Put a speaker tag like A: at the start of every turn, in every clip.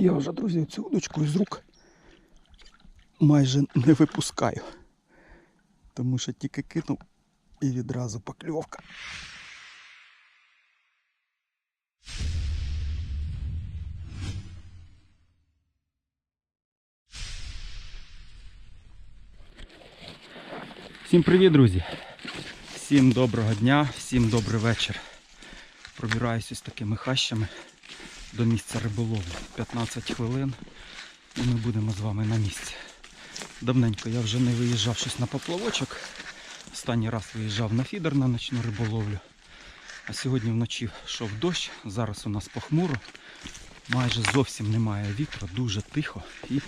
A: Я вже, друзі, цю удочку із рук майже не випускаю. Тому що тільки кинув і відразу покльовка. Всім привіт, друзі! Всім доброго дня, всім добрий вечір. Пробираюся з такими хащами до місця риболовлі. 15 хвилин і ми будемо з вами на місці. Давненько я вже не виїжджав щось на поплавочок. Останній раз виїжджав на фідер на ночну риболовлю. А сьогодні вночі йшов дощ, зараз у нас похмуро, майже зовсім немає вітру, дуже тихо. І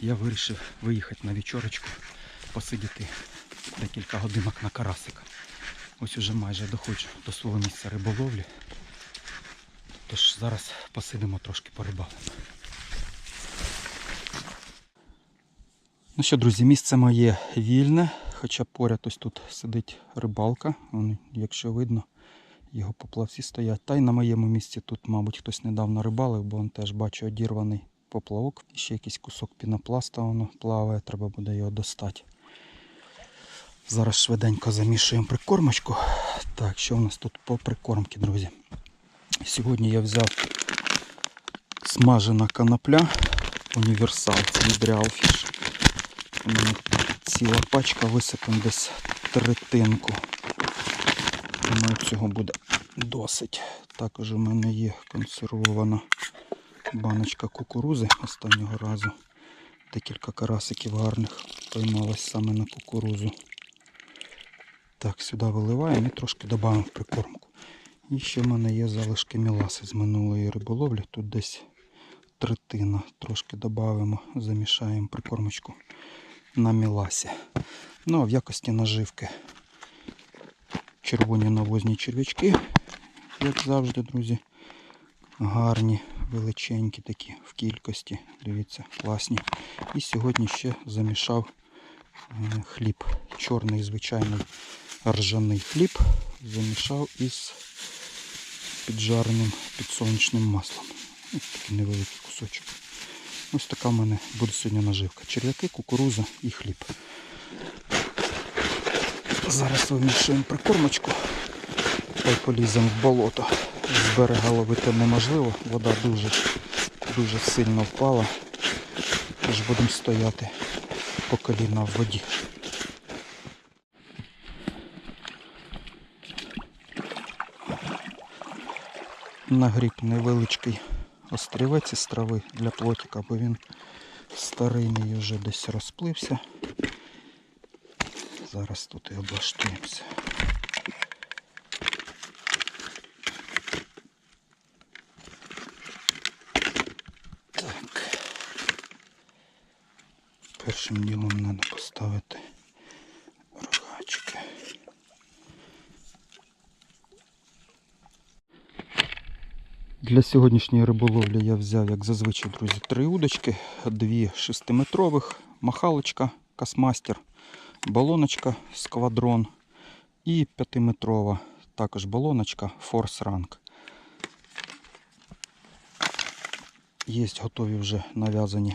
A: я вирішив виїхати на вечорочку, посидіти декілька годинок на карасика. Ось уже майже доходжу до свого місця риболовлі. Тож зараз посидимо трошки порибалимо. Ну що, друзі, місце моє вільне, хоча поряд ось тут сидить рибалка. Вон, якщо видно, його поплавці стоять. Та й на моєму місці тут, мабуть, хтось недавно рибалив, бо он теж бачу одірваний поплавок. І ще якийсь кусок пінопласта воно плаває, треба буде його достати. Зараз швиденько замішуємо прикормочку. Так, що у нас тут по прикормці, друзі? Сьогодні я взяв смажена конопля універсал, це У мене ціла пачка висипемо десь третинку. Думаю, цього буде досить. Також у мене є консервована баночка кукурузи останнього разу. Декілька карасиків гарних поймалось саме на кукурузу. Так, сюди виливаємо і трошки додаємо в прикормку. І ще в мене є залишки міласи з минулої риболовлі. Тут десь третина. Трошки додаємо, замішаємо прикормочку на міласі. Ну а в якості наживки червоні навозні черв'ячки, як завжди, друзі. Гарні, величенькі такі в кількості. Дивіться, класні. І сьогодні ще замішав е, хліб. Чорний звичайний ржаний хліб. Замішав із піджареним підсолнечним маслом. Ось такий невеликий кусочок. Ось така в мене буде сьогодні наживка. Черв'яки, кукуруза і хліб. Зараз вимішуємо прикормочку та поліземо в болото. З берега ловити неможливо, вода дуже, дуже сильно впала. Тож будемо стояти по коліна в воді. Нагріб невеличкий острівець із трави для плотика, бо він старий мій вже десь розплився. Зараз тут і облаштуємося. Так. Першим ділом треба поставити Для сьогоднішньої риболовлі я взяв, як зазвичай, друзі, три удочки, дві шестиметрових, махалочка, касмастер, балоночка сквадрон і п'ятиметрова також балоночка Force Rank. Є готові вже нав'язані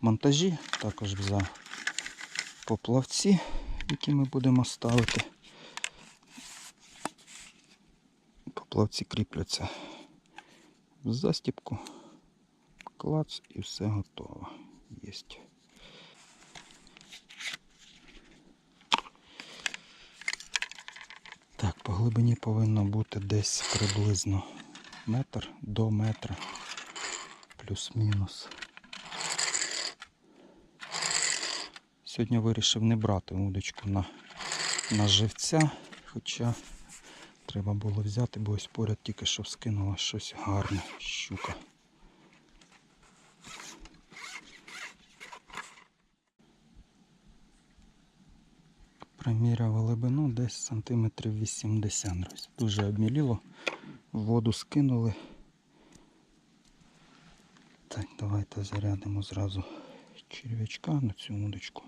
A: монтажі, також взяв поплавці, які ми будемо ставити. Поплавці кріпляться застіпку, клац і все готово. Єсть. Так, по глибині повинно бути десь приблизно метр до метра, плюс-мінус. Сьогодні вирішив не брати удочку на, на живця, хоча треба було взяти, бо ось поряд тільки що скинула щось гарне, щука. Приміряв глибину десь сантиметрів 80. Дуже обміліло. Воду скинули. Так, давайте зарядимо зразу черв'ячка на цю удочку.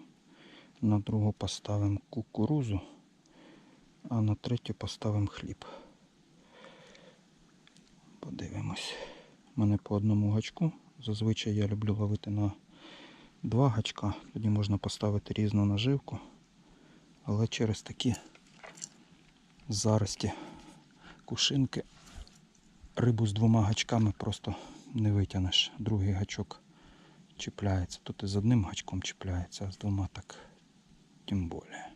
A: На другу поставимо кукурузу, а на третю поставимо хліб. Подивимось. У мене по одному гачку Зазвичай я люблю ловити на два гачка, тоді можна поставити різну наживку. Але через такі зарості кушинки рибу з двома гачками просто не витягнеш. Другий гачок чіпляється. Тут і з одним гачком чіпляється, а з двома так тим більше.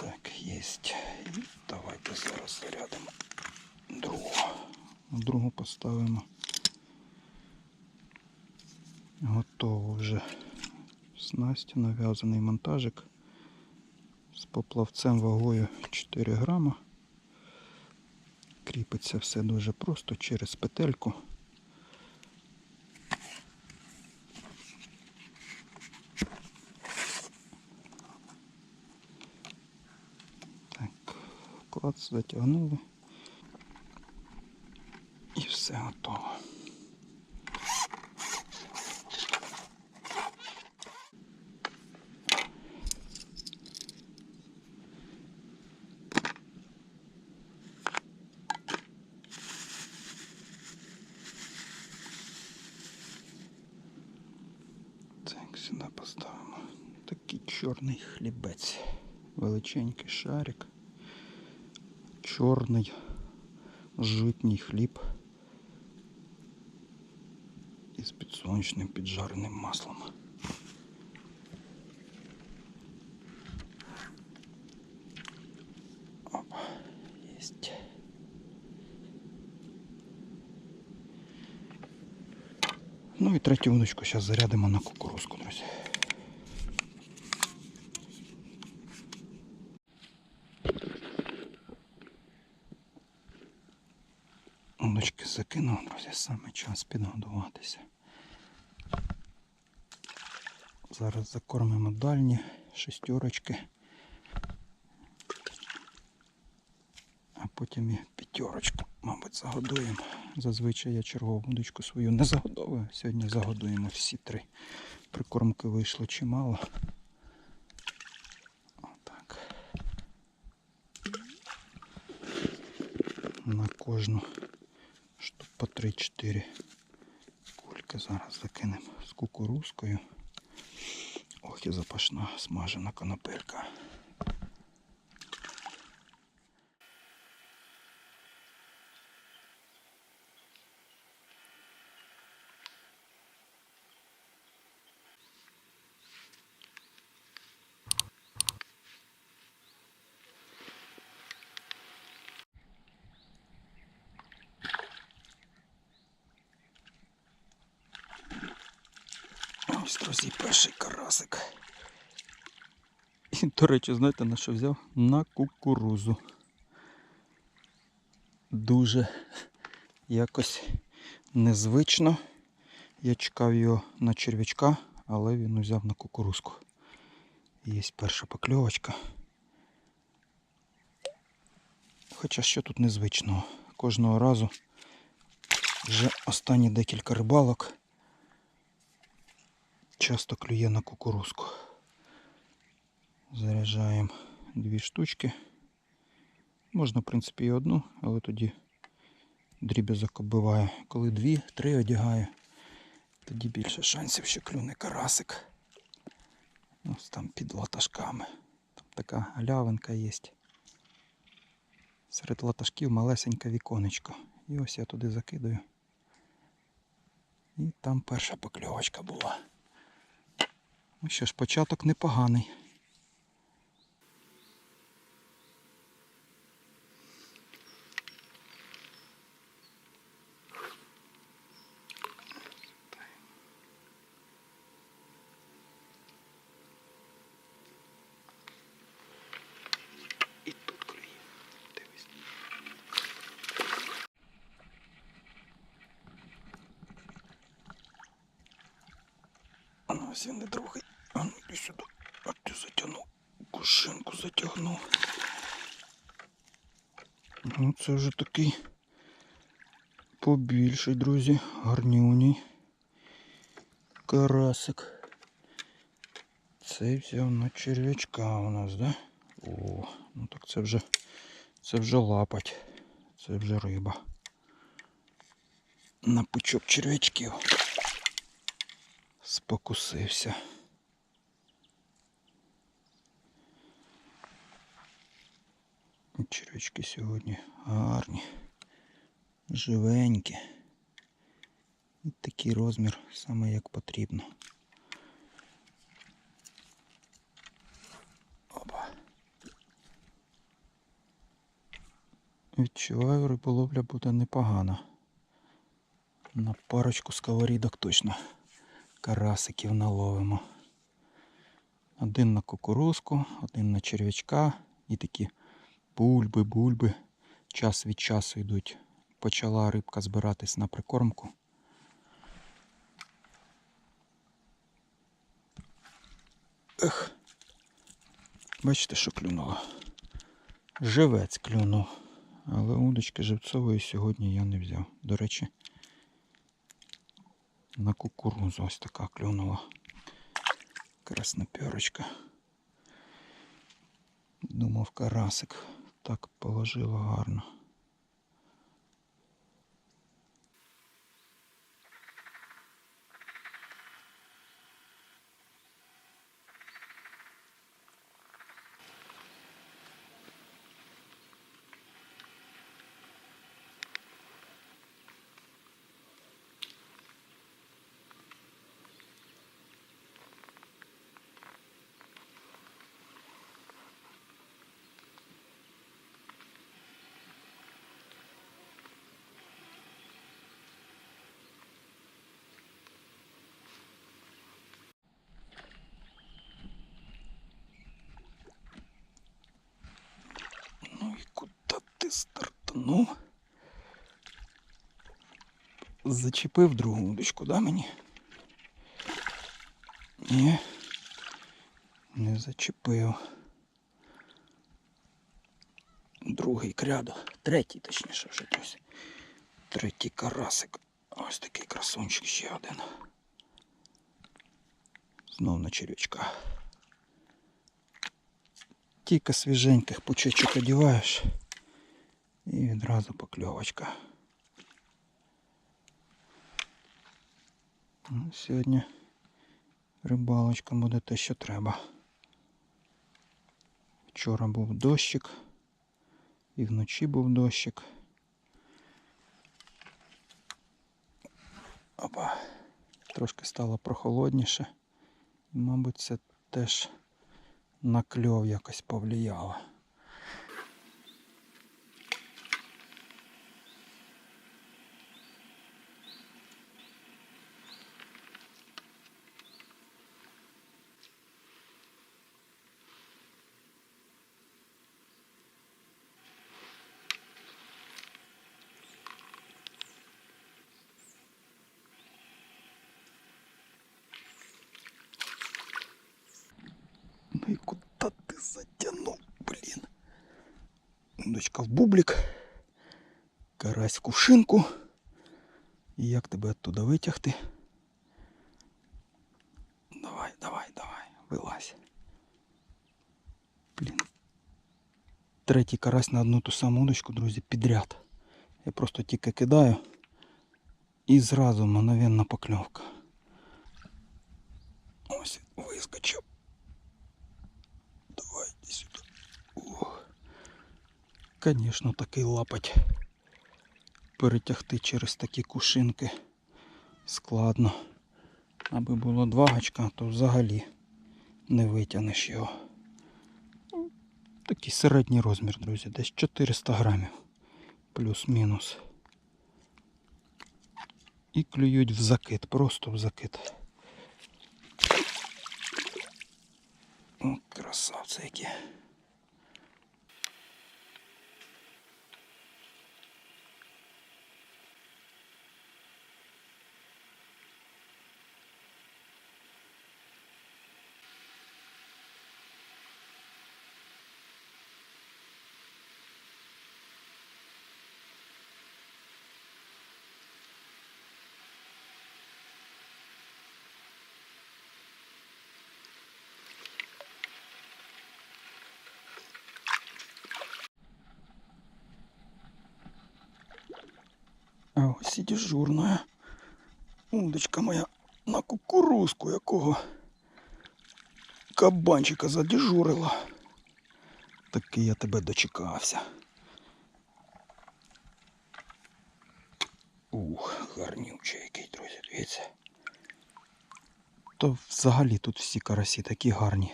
A: Так. І давайте зараз зарядимо другу. Другу поставимо. Готово вже снасть, нав'язаний монтажик з поплавцем вагою 4 грама. Кріпиться все дуже просто через петельку. Так, клац затягнули. І все готово. Так, сюди поставимо такий чорний хлібець. Величенький шарик. Чорний житній хліб із підсонячним піджареним маслом. Опа, єсть. Ну і третю удочку зараз зарядимо на кукурузку, друзі. Удочки закинув, друзі, саме час підгодуватися. Зараз закормимо дальні шестерочки. А потім і п'ятерочку, мабуть, загодуємо. Зазвичай я чергову удочку свою не загодовую. Сьогодні загодуємо всі три. Прикормки вийшло чимало. Отак. На кожну по 3-4 кульки зараз закинемо з кукурузкою. Ох і запашна смажена конопелька. Ось, друзі, перший карасик. І, до речі, знаєте, на що взяв? На кукурузу. Дуже якось незвично. Я чекав його на черв'ячка, але він узяв на кукурузку. Є перша покльовочка. Хоча що тут незвичного. Кожного разу вже останні декілька рибалок часто клює на кукурузку. Заряджаємо дві штучки. Можна, в принципі, і одну, але тоді дріб'язок оббиває. Коли дві, три одягаю, тоді більше шансів, що клюне карасик. Ось там під латашками. Там така галявинка є. Серед латашків малесеньке віконечко. І ось я туди закидаю. І там перша покльовочка була. Ну що ж, початок непоганий. побільший, друзі. Гарнюній. Карасик. Цей взяв на черв'ячка у нас, да? О, ну так це вже це вже лапать. Це вже риба. На пучок черв'ячків. спокусився. Червячки сьогодні гарні, живенькі. І такий розмір саме як потрібно. Опа. Відчуваю, риболовля буде непогана. На парочку сковорідок точно карасиків наловимо. Один на кукурузку, один на черв'ячка і такі бульби, бульби. Час від часу йдуть. Почала рибка збиратись на прикормку. Ех. Бачите, що клюнуло. Живець клюнув. Але удочки живцової сьогодні я не взяв. До речі, на кукурузу ось така клюнула. Красноперочка. Думав карасик. Так положило гарно. Ну і куди ти стартанув? Зачепив другу удочку, да, мені? Ні. Не зачепив. Другий крядо. Третій, точніше, вже ось. Третій карасик. Ось такий красунчик ще один. Знов на червячка. Тільки свіженьких пучечок одіваєш і відразу покльовочка. Ну, сьогодні рибалочка буде те, що треба. Вчора був дощик, і вночі був дощик. Опа, трошки стало прохолодніше. Мабуть, це теж на кльов якось повлияло. Удочка в бублик, карась в кувшинку. І як тебе оттуда витягти? Давай, давай, давай, вилазь. Блін. Третій карась на одну ту саму удочку, друзі, підряд. Я просто тільки кидаю і зразу мгновенна покльовка. Ось вискочив. Конечно, такий лапать перетягти через такі кушинки складно. Аби було два гачка, то взагалі не витягнеш його. Такий середній розмір, друзі, десь 400 грамів. Плюс-мінус. І клюють в закид, просто в закид. О, красавці які. Ось і дежурная. Удочка моя на кукурузку якого кабанчика задежурила. Таки я тебе дочекався. Ух, гарнючий який, друзі, дивіться. То взагалі тут всі карасі такі гарні.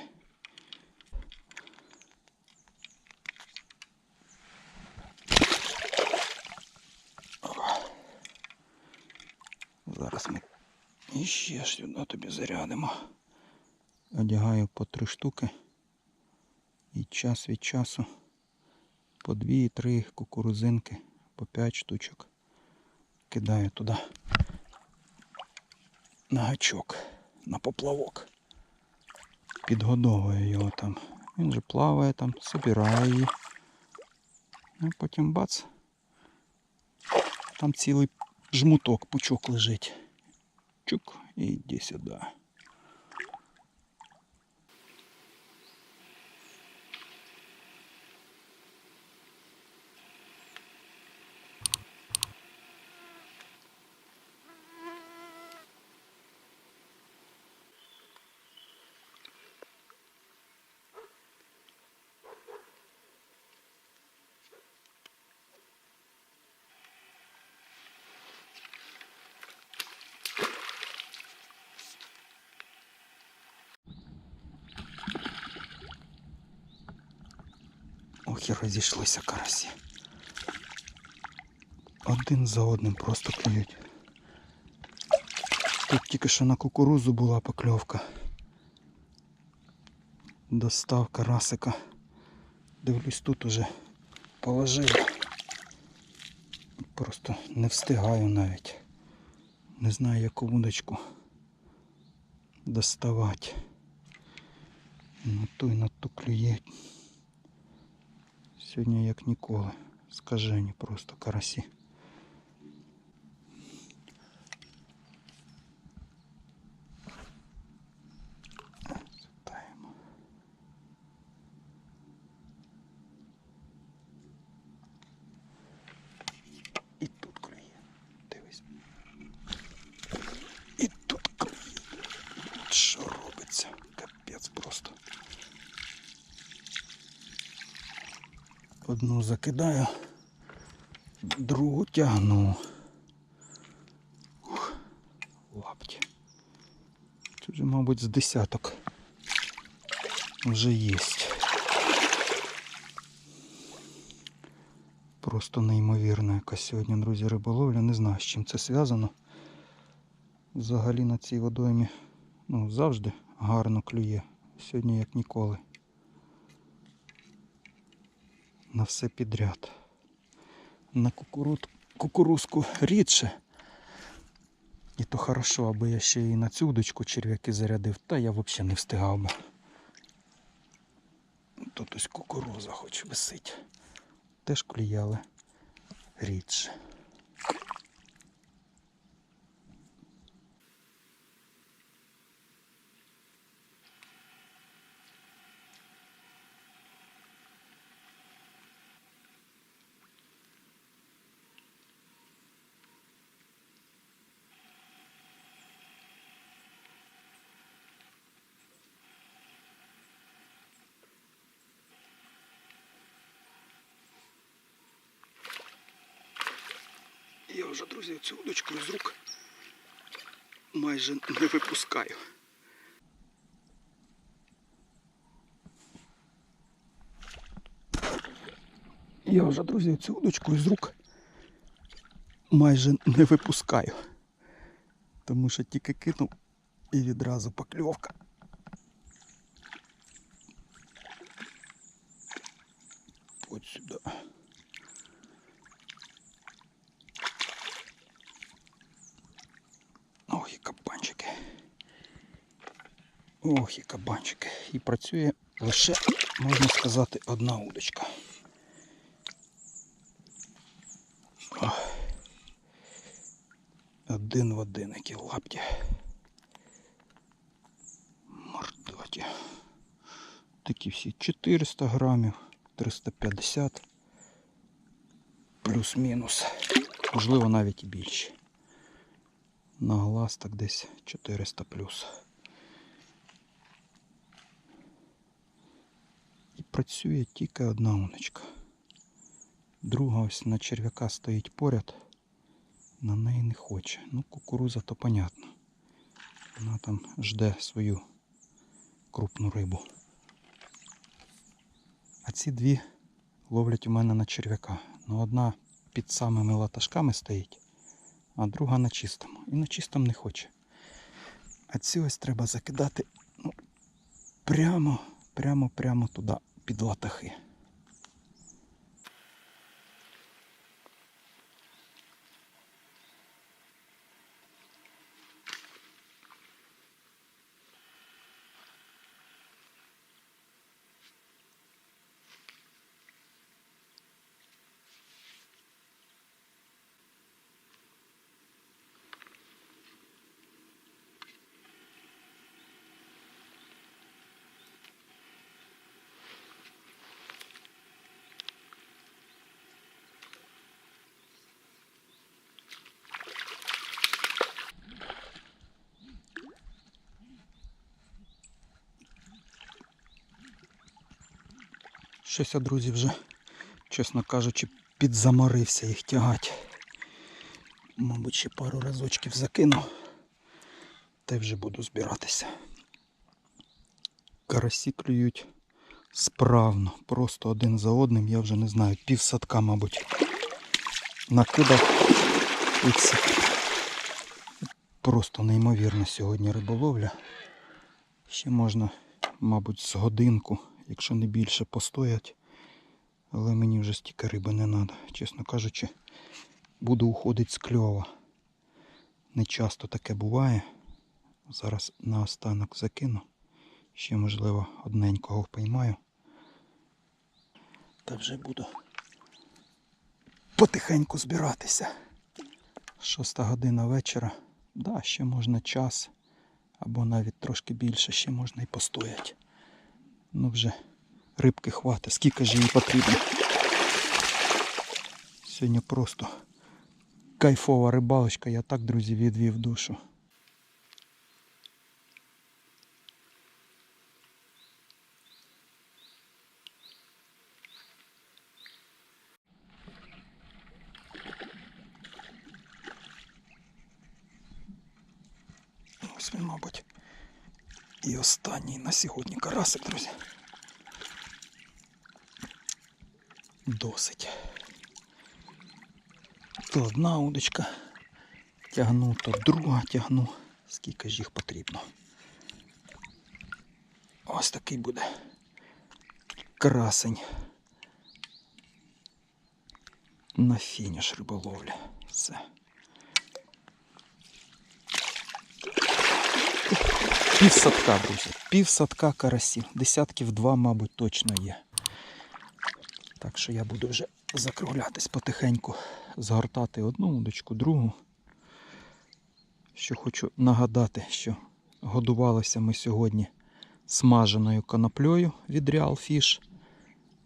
A: Зараз ми іще сюди тобі зарядимо. Одягаю по три штуки. І час від часу по дві-три кукурузинки, по п'ять штучок. Кидаю туди на гачок, на поплавок. Підгодовую його там. Він же плаває там, собирає її. Ну, потім бац. Там цілий жмуток, пучок лежить. Чук иди йди Ох розійшлися карасі. Один за одним просто клюють. Тут тільки що на кукурузу була покльовка. Достав карасика. Дивлюсь, тут уже положив. Просто не встигаю навіть. Не знаю, яку вудочку доставати. На ту і на ту клює. Сьогодні як ніколи. Скажені просто карасі. Запитаємо. І тут клює. Дивись. І тут клює. Що робиться? Капець просто. Закидаю, другу тягну. Лапті. Тут же, мабуть, з десяток вже є. Просто неймовірна якась сьогодні, друзі, риболовля. Не знаю, з чим це зв'язано. Взагалі на цій водоймі ну, завжди гарно клює. Сьогодні як ніколи на все підряд. На кукурудку, кукурузку рідше. І то хорошо, аби я ще і на цю удочку черв'яки зарядив, та я взагалі не встигав би. Тут ось кукуруза хоч висить. Теж кліяли рідше. Я вже, друзі, цю удочку з рук майже не випускаю. Я вже, друзі, цю удочку з рук майже не випускаю. Тому що тільки кинув і відразу покльовка. От сюди. Ох, і кабанчики. Ох, і кабанчики. І працює лише, можна сказати, одна удочка. Ох. Один в один, які лапті. Мордоті. Такі всі 400 грамів, 350. Плюс-мінус. Можливо, навіть і більше. На глаз так десь 400 плюс. Працює тільки одна уночка. Друга ось на черв'яка стоїть поряд, на неї не хоче. Ну, кукуруза то понятно. Вона там жде свою крупну рибу. А ці дві ловлять у мене на черв'яка. Ну, одна під самими латашками стоїть, а друга на чистому. І на чистому не хоче. А ці ось треба закидати ну, прямо, прямо, прямо туди, під Щось я, друзі, вже, чесно кажучи, підзаморився їх тягати. Мабуть, ще пару разочків закину. Та й вже буду збиратися. Карасі клюють справно, просто один за одним, я вже не знаю, пів садка, мабуть, накидав. І це просто неймовірно сьогодні риболовля. Ще можна, мабуть, з годинку, якщо не більше, постоять. Але мені вже стільки риби не треба. Чесно кажучи, буду уходити з кльова. Не часто таке буває. Зараз наостанок закину. Ще, можливо, одненького впіймаю. Та вже буду потихеньку збиратися. Шоста година вечора. Да, ще можна час. Або навіть трошки більше, ще можна і постояти. Ну вже рибки хватить, скільки ж їй потрібно. Сьогодні просто кайфова рибалочка, я так, друзі, відвів душу. Ось він, мабуть, і останній на сьогодні карасик, друзі. Досить. То одна удочка тягну, то друга тягну. Скільки ж їх потрібно. Ось такий буде красень. На фініш риболовлі. Все. Пів садка, друзі. Пів садка карасів. Десятків два, мабуть, точно є. Так що я буду вже закруглятись потихеньку, згортати одну удочку, другу. Що хочу нагадати, що годувалися ми сьогодні смаженою коноплею від Real Fish.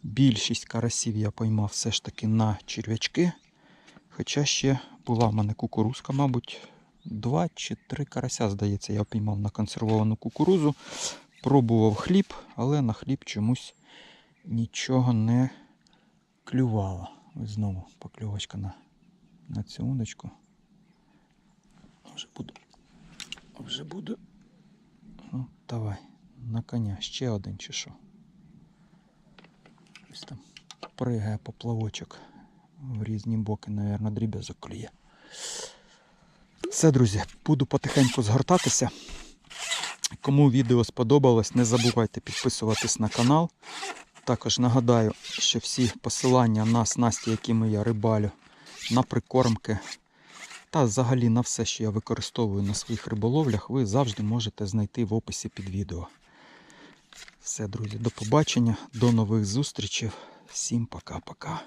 A: Більшість карасів я поймав все ж таки на черв'ячки. Хоча ще була в мене кукурузка, мабуть, два чи три карася, здається, я піймав на консервовану кукурузу. Пробував хліб, але на хліб чомусь нічого не клювало. Ось знову покльовочка на, на цю удочку. Вже буду. Вже буду. Ну, давай, на коня. Ще один чи що. Ось там пригає поплавочок в різні боки, мабуть, дріб'язок клює. Все, друзі, буду потихеньку згортатися. Кому відео сподобалось, не забувайте підписуватись на канал. Також нагадаю, що всі посилання на снасті, якими я рибалю, на прикормки та взагалі на все, що я використовую на своїх риболовлях, ви завжди можете знайти в описі під відео. Все, друзі, до побачення, до нових зустрічей. Всім пока-пока.